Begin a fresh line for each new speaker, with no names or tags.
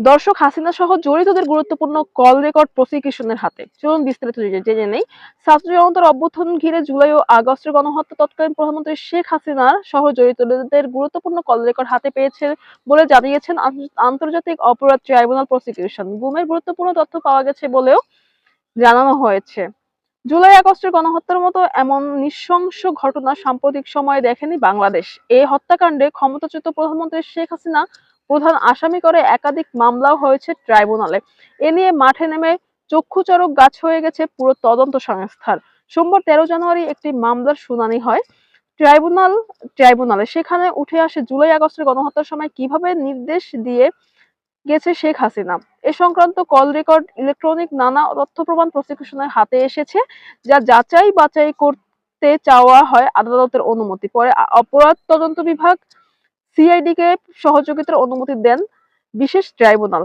দর্শক হাসিনা সহ জড়িতদের গুরুত্বপূর্ণ কল রেকর্ড প্রসিকিউশনের হাতে। চলুন বিস্তারিত জেনে- নেই। ছাত্র জনতার অভ্যুত্থান ঘিরে জুলাই ও আগস্টের গণহত্যা তৎকালীন প্রধানমন্ত্রী শেখ হাসিনার সহ জড়িতদের গুরুত্বপূর্ণ কল রেকর্ড হাতে পেয়েছে বলে জানিয়েছেন আন্তর্জাতিক অপরাধ ট্রাইব্যুনাল প্রসিকিউশন গুমের গুরুত্বপূর্ণ তথ্য পাওয়া গেছে বলেও জানানো হয়েছে। জুলাই আগস্টের গণহত্যার মতো এমন নৃশংস ঘটনা সাম্প্রতিক সময়ে দেখেনি বাংলাদেশ। এই হত্যাকাণ্ডে ক্ষমতাচ্যুত প্রধানমন্ত্রী শেখ হাসিনা প্রধান আসামি করে একাধিক মামলাও হয়েছে ট্রাইব্যুনালে। এ নিয়ে মাঠে নেমে চক্ষুচরক গাছ হয়ে গেছে পুরো তদন্ত সংস্থার। সোমবার তেরো জানুয়ারি একটি মামলার শুনানি হয়। ট্রাইব্যুনাল, ট্রাইব্যুনালে সেখানে উঠে আসে জুলাই আগস্টের গণহত্যার সময় কীভাবে নির্দেশ দিয়ে গেছে শেখ হাসিনা। এ সংক্রান্ত কল রেকর্ড, ইলেকট্রনিক নানা তথ্য প্রমাণ প্রসিকিউশনের হাতে এসেছে, যা যাচাই বাছাই করতে চাওয়া হয় আদালতের অনুমতি। পরে অপরাধ তদন্ত বিভাগ সিআইডি কে সহযোগিতার অনুমতি দেন বিশেষ ট্রাইব্যুনাল।